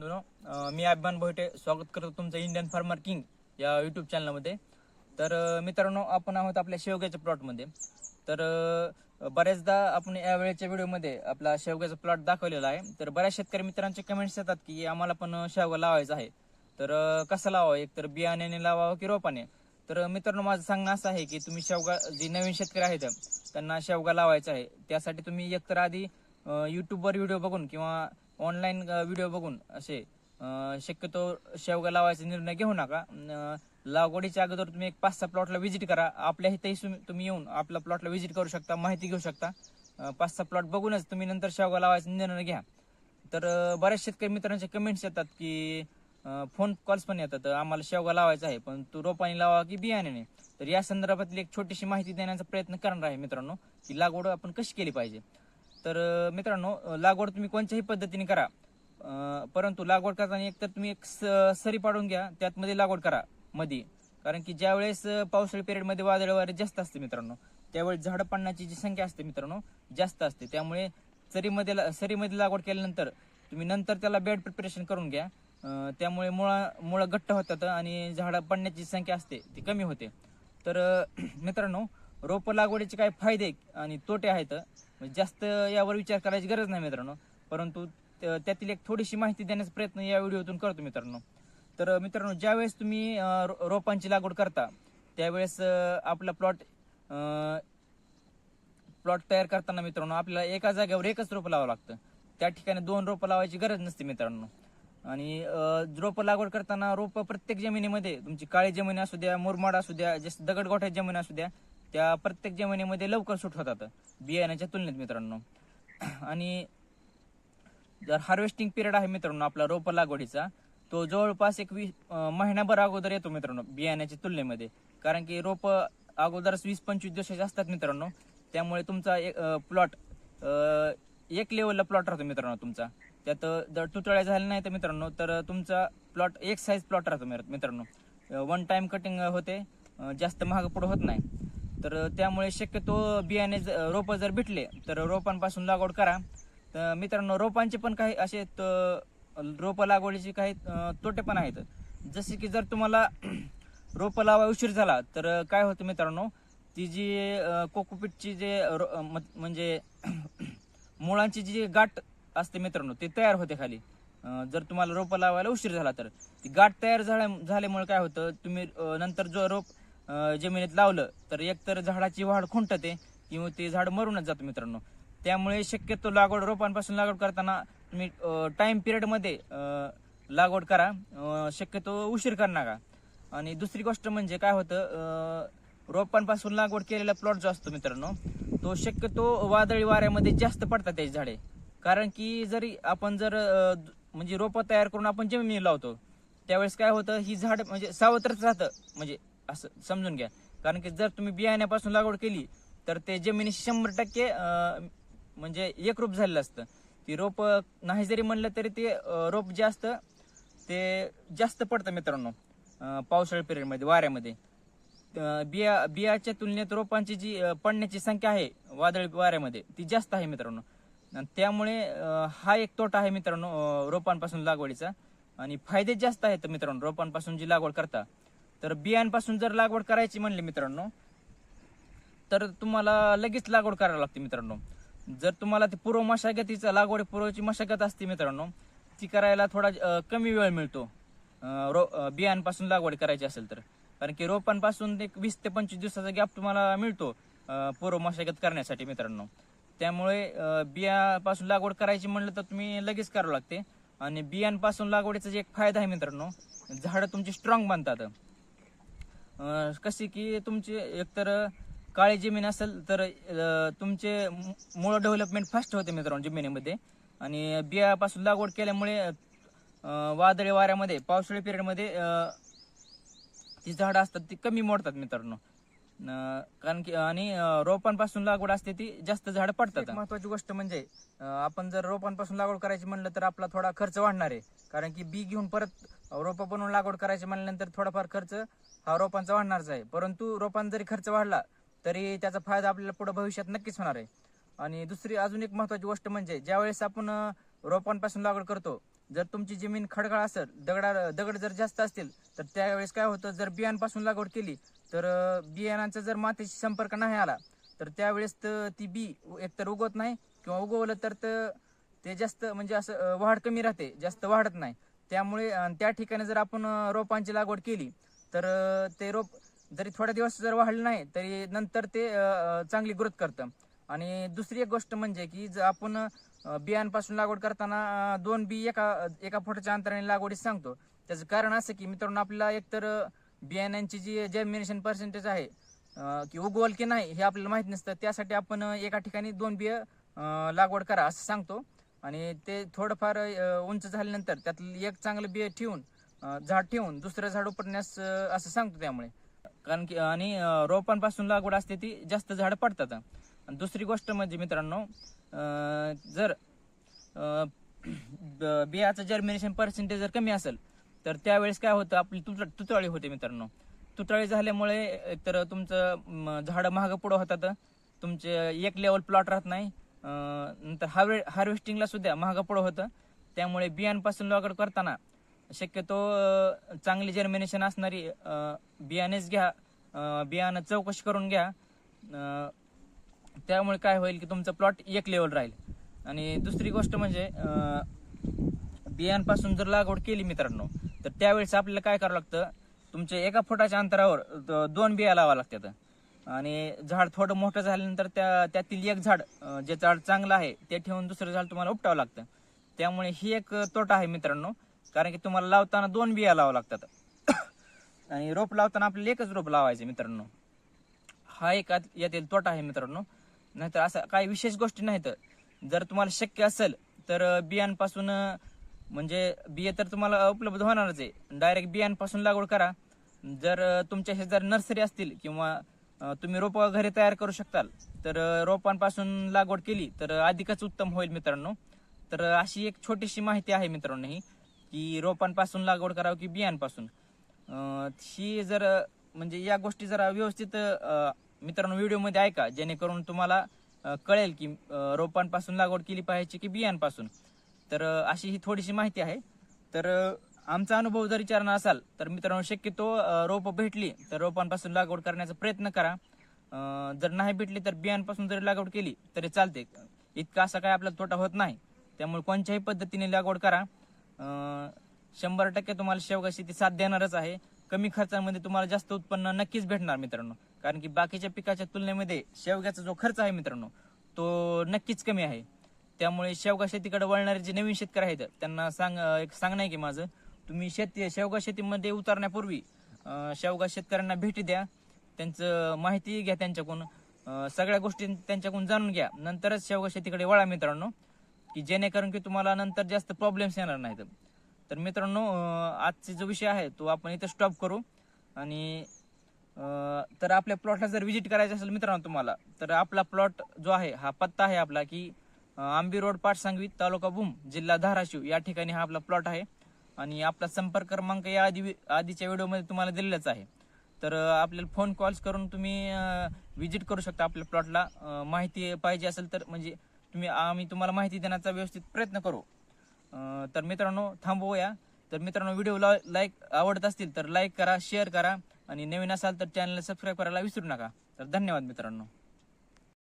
बंधूनो मी अभिमान भोटे स्वागत करतो तुमचं इंडियन फार्मर किंग या युट्यूब चॅनलमध्ये तर मित्रांनो आपण आहोत आपल्या शेवग्याच्या प्लॉटमध्ये तर बऱ्याचदा आपण यावेळेच्या व्हिडिओमध्ये आपला शेवग्याचा प्लॉट दाखवलेला आहे. तर बऱ्याच शेतकरी मित्रांचे कमेंट्स येतात की आम्हाला पण शेवगा लावायचा आहे. तर कसं लावावं? एक तर बियाण्याने लावावं की रोपाने? तर मित्रांनो माझं सांगणं असं आहे की तुम्ही शेवगा जे नवीन शेतकरी आहेत त्यांना शेवगा लावायचा आहे. त्यासाठी तुम्ही एकतर आधी युट्यूबवर व्हिडिओ बघून किंवा ऑनलाईन व्हिडिओ बघून असे शक्यतो शेवगा लावायचा निर्णय घेऊ नका. लागवडीच्या अगोदर तुम्ही एक पाच सहा प्लॉटला व्हिजिट करा. आपल्या इथेही तुम्ही- तुम्ही येऊन आपल्या प्लॉटला व्हिजिट करू शकता माहिती घेऊ शकता. पाच सहा प्लॉट बघूनच तुम्ही नंतर शेवगा लावायचा निर्णय घ्या. तर बऱ्याच शेतकरी मित्रांचे कमेंट्स येतात की फोन कॉल्स पण येतात. आम्हाला शेवगा लावायचा आहे पण तू रोपाने लावा की बियाण्याने? तर या संदर्भातली एक छोटीशी माहिती देण्याचा प्रयत्न करणार आहे मित्रांनो की लागवड आपण कशी केली पाहिजे. तर मित्रांनो लागवड तुम्ही कोणत्याही पद्धतीने करा. परंतु लागवड करताना एक तर तुम्ही एक स- सरी पाडून घ्या त्यात मध्ये लागवड करा मध्ये कारण की ज्या वेळेस पावसाळी पिरियडमध्ये वादळ वारे जास्त असते मित्रांनो त्यावेळेस झाडं पडण्याची जी संख्या असते मित्रांनो जास्त असते. त्यामुळे सरीमध्ये ला- सरीमध्ये लागवड केल्यानंतर तुम्ही नंतर त्याला बेड प्रिपरेशन करून घ्या. त्यामुळे मुळा मुळं घट्ट होतात आणि झाडं पडण्याची संख्या असते ती कमी होते. तर मित्रांनो रोपं लागवडीचे काय फायदे आणि तोटे आहेत. म्हणजे जास्त यावर विचार करायची गरज नाही मित्रांनो. परंतु त्यातील एक थोडीशी माहिती देण्याचा प्रयत्न या व्हिडिओतून करतो मित्रांनो. तर मित्रांनो ज्यावेळेस तुम्ही रोपांची लागवड करता त्यावेळेस आपला प्लॉट प्लॉट तयार करताना मित्रांनो आपल्याला एका जागेवर एकच रोपं लावावं लागतं. त्या ठिकाणी दोन रोपं लावायची गरज नसते मित्रांनो. आणि रोपं लागवड करताना रोपं प्रत्येक जमिनीमध्ये तुमची काळी जमीन असू द्या मुरमाड असू द्या जसं दगडगोठ्या जमीन असू द्या त्या प्रत्येक जमिनीमध्ये लवकर सुट होतात. बियाण्याच्या तुलनेत मित्रांनो. आणि जर हार्वेस्टिंग पिरियड आहे मित्रांनो आपला रोप लागवडीचा तो जवळपास एक वीस महिनाभर अगोदर येतो मित्रांनो बियाण्याच्या तुलनेमध्ये. कारण की रोप अगोदरच वीस पंचवीस दिवसाचे असतात मित्रांनो त्यामुळे तुमचा एक प्लॉट एक लेवलला प्लॉट राहतो मित्रांनो तुमचा. त्यात जर तुतळ्या झाल्या नाही तर मित्रांनो तर तुमचा प्लॉट एक साईज प्लॉट राहतो मित्र- मित्रांनो. वन टाइम कटिंग होते जास्त महाग पुढं होत नाही. तर त्यामुळे शक्यतो बियाणे रोपं जर भेटले तर रोपांपासून लागवड करा. तर मित्रांनो रोपांचे पण काही असे रोपं लागवडीचे काही तोटे पण आहेत. जसे की जर तुम्हाला रोपं लावा उशीर झाला तर काय होतं मित्रांनो ती जी कोकोपीटची जे रो- म- म्हणजे मुळांची जी गाठ असते मित्रांनो ते तयार होते खाली. जर तुम्हाला रोपं लावायला उशीर झाला तर ती गाठ तयार झाल्या झाल्यामुळे काय होतं तुम्ही नंतर जो रोप जमिनीत लावलं तर एकतर झाडाची वाढ खुंटते किंवा ते झाड मरूनच जातं मित्रांनो. त्यामुळे शक्यतो लागवड रोपांपासून लागवड करताना तुम्ही टाइम पिरियडमध्ये लागवड करा. शक्यतो उशीर कर नका. आणि दुसरी गोष्ट म्हणजे काय होतं रोपांपासून लागवड केलेला प्लॉट जो असतो मित्रांनो तो शक्यतो वादळी वाऱ्यामध्ये जास्त पडतात त्याची झाडे. कारण की जरी आपण जर म्हणजे रोपं तयार करून आपण जमिनी लावतो त्यावेळेस काय होतं ही झाड म्हणजे सावत्रच राहतं. म्हणजे असं समजून घ्या. कारण की जर तुम्ही बियाण्यापासून लागवड केली तर ते जमिनीशी शंभर टक्के म्हणजे एकरूप झालेलं असतं. ती रोप नाही जरी म्हणलं तरी ते रोप जे असतं ते जास्त पडतं मित्रांनो पावसाळी पिरियडमध्ये वाऱ्यामध्ये. बिया बियाच्या तुलनेत रोपांची जी पडण्याची संख्या आहे वादळी वाऱ्यामध्ये ती जास्त आहे मित्रांनो. आणि त्यामुळे हा एक तोटा आहे मित्रांनो रोपांपासून लागवडीचा. आणि फायदे जास्त आहेत मित्रांनो रोपांपासून जी लागवड करता. तर बियांपासून जर लागवड करायची म्हणली मित्रांनो तर तुम्हाला लगेच लागवड करायला लागते मित्रांनो. जर तुम्हाला ती पूर्व मशागतीचा लागवड पूर्वची मशागत असते मित्रांनो ती करायला थोडा कमी वेळ मिळतो. रो बियांपासून लागवड करायची असेल तर. कारण की रोपांपासून एक वीस ते पंचवीस दिवसाचा गॅप तुम्हाला मिळतो पूर्व मशागत करण्यासाठी मित्रांनो. त्यामुळे बियापासून लागवड करायची म्हणलं तर तुम्ही लगेच करावं लागते. आणि बियांपासून लागवडीचा जे एक फायदा आहे मित्रांनो झाडं तुमची स्ट्रॉंग बनतात. कशी की तुमची एकतर काळी जमीन असेल तर तुमचे मुळं डेव्हलपमेंट फास्ट होते मित्रांनो जमिनीमध्ये. आणि बियापासून लागवड केल्यामुळे वादळी वाऱ्यामध्ये पावसाळी पिरियडमध्ये ती झाडं असतात ती कमी मोडतात मित्रांनो. अं, कारण की आणि रोपांपासून लागवड असते ती जास्त झाडं पडतात. महत्वाची गोष्ट म्हणजे आपण जर रोपांपासून लागवड करायची म्हणलं तर आपला थोडा खर्च वाढणार आहे. कारण की बी घेऊन परत रोपं बनवून लागवड करायची म्हणल्यानंतर थोडाफार खर्च हा रोपांचा वाढणारच आहे. परंतु रोपांचा जरी खर्च वाढला तरी त्याचा फायदा आपल्याला पुढे भविष्यात नक्कीच होणार आहे. आणि दुसरी अजून एक महत्वाची गोष्ट म्हणजे ज्यावेळेस आपण रोपांपासून लागवड करतो जर तुमची जमीन खडकाळ असेल दगडा दगड जर जास्त असतील तर त्यावेळेस काय होतं जर बियांपासून लागवड केली तर बियाणांचा जर मातीशी संपर्क नाही आला तर त्यावेळेस तर ती बी एकतर उगवत नाही किंवा उगवलं तर ते जास्त म्हणजे असं वाढ कमी राहते जास्त वाढत नाही. त्यामुळे त्या ठिकाणी जर आपण रोपांची लागवड केली तर ते रोप जरी थोड्या दिवस जर वाढलं नाही तरी नंतर ते चांगली ग्रोथ करतं. आणि दुसरी एक गोष्ट म्हणजे की जर आपण बियांपासून लागवड करताना दोन बी एका एका फुटाच्या अंतराने लागवडीस सांगतो. त्याचं कारण असं की मित्रांनो आपल्याला एकतर बियाण्यांची जी जर्मिनेशन पर्सेंटेज आहे की उगवल की नाही हे आपल्याला माहीत नसतं. त्यासाठी आपण एका ठिकाणी दोन बिय लागवड करा असं सांगतो. आणि ते थोडंफार उंच झाल्यानंतर त्यातलं एक चांगलं बिय ठेवून झाड ठेवून दुसरं झाड उपटण्यास असं सांगतो त्यामुळे. कारण की आणि रोपांपासून लागवड असते ती जास्त झाड पडतात. आणि दुसरी गोष्ट म्हणजे मित्रांनो जर ब- बियाचं जर्मिनेशन पर्सेंटेज जर कमी असेल तर त्यावेळेस काय होतं आपली तुट तुतळी होते मित्रांनो. तुतळी झाल्यामुळे एकतर तुमचं झाडं महाग पुढं होतात. तुमचे एक लेवल प्लॉट राहत नाही. नंतर हार्वे हार्वेस्टिंगला सुद्धा महाग पुढं होतं. त्यामुळे बियांपासून लागवड करताना शक्यतो चांगली जर्मिनेशन असणारी बियाणेच घ्या. बियाणं चौकशी करून घ्या. त्यामुळे काय होईल की तुमचं प्लॉट एक लेवल राहील. आणि दुसरी गोष्ट म्हणजे अं, बियांपासून जर लागवड केली मित्रांनो तर त्यावेळेस आपल्याला काय करावं लागतं? तुमच्या एका फुटाच्या अंतरावर दोन बिया लावा लागतात. आणि झाड थोडं मोठं झाल्यानंतर त्या त्यातील एक झाड जे झाड चांगलं आहे ते ठेवून दुसरं झाड तुम्हाला उपटावं लागतं. त्यामुळे ही एक तोटा आहे मित्रांनो. कारण की तुम्हाला लावताना दोन बिया लावा लागतात. आणि रोप लावताना आपल्याला एकच रोप लावायचं मित्रांनो. हा एक यातील तोटा आहे मित्रांनो. नाहीतर असं काही विशेष गोष्टी नाहीत. जर तुम्हाला शक्य असेल तर बियांपासून म्हणजे बिया तर तुम्हाला उपलब्ध होणारच आहे. डायरेक्ट बियांपासून लागवड करा. जर तुमच्या शेजार नर्सरी असतील किंवा तुम्ही रोप घरी तयार करू शकताल तर रोपांपासून लागवड केली तर अधिकच उत्तम होईल मित्रांनो. तर अशी एक छोटीशी माहिती आहे मित्रांनो ही. की रोपांपासून लागवड करावं की बियांपासून? ही जर म्हणजे या गोष्टी जरा व्यवस्थित मित्रांनो व्हिडिओमध्ये ऐका जेणेकरून तुम्हाला कळेल की रोपांपासून लागवड केली पाहिजे की बियांपासून. तर अशी ही थोडीशी माहिती आहे. तर आमचा अनुभव जर विचारणार असाल तर मित्रांनो शक्यतो रोपं भेटली तर रोपांपासून लागवड करण्याचा प्रयत्न करा. जर नाही भेटली तर बियांपासून जरी लागवड केली तरी चालते. इतका असा काय आपला तोटा होत नाही. त्यामुळे कोणत्याही पद्धतीने लागवड करा. शंभर टक्के तुम्हाला शेवगा शेती साथ देणारच आहे. कमी खर्चामध्ये तुम्हाला जास्त उत्पन्न नक्कीच भेटणार मित्रांनो. कारण की बाकीच्या पिकाच्या तुलनेमध्ये शेवग्याचा जो खर्च आहे मित्रांनो तो नक्कीच कमी आहे. त्यामुळे शेवगा शेतीकडे वळणारे जे नवीन शेतकरी आहेत त्यांना सांग एक सांगणं आहे की माझं तुम्ही शेती शेवगा शेतीमध्ये उतरण्यापूर्वी शेवगा शेतकऱ्यांना भेटी द्या. त्यांचं माहिती घ्या त्यांच्याकडून. सगळ्या गोष्टी त्यांच्याकडून जाणून घ्या. नंतरच शेवगा शेतीकडे वळा मित्रांनो. की जेणेकरून की तुम्हाला नंतर जास्त प्रॉब्लेम्स येणार नाहीत. तर मित्रांनो आजचा जो विषय आहे तो आपण इथं स्टॉप करू. आणि तर आपल्या प्लॉटला जर व्हिजिट करायचं असेल मित्रांनो तुम्हाला तर आपला प्लॉट जो आहे हा पत्ता आहे आपला की आंबी रोड पाटसांगवी तालुका भूम जिल्हा धाराशिव या ठिकाणी हा आपला प्लॉट आहे. आणि आपला संपर्क क्रमांक या आधी आधीच्या व्हिडिओमध्ये तुम्हाला दिलेलाच आहे. तर आपल्याला फोन कॉल्स करून तुम्ही व्हिजिट करू शकता आपल्या प्लॉटला माहिती पाहिजे असेल तर म्हणजे तुम्ही आम्ही तुम्हाला माहिती देण्याचा व्यवस्थित प्रयत्न करू. तर मित्रांनो थांबवूया. तर मित्रांनो व्हिडिओ लाईक आवडत असतील तर लाईक करा शेअर करा. आणि नवीन असाल तर चॅनलला सबस्क्राईब करायला विसरू नका. तर धन्यवाद मित्रांनो.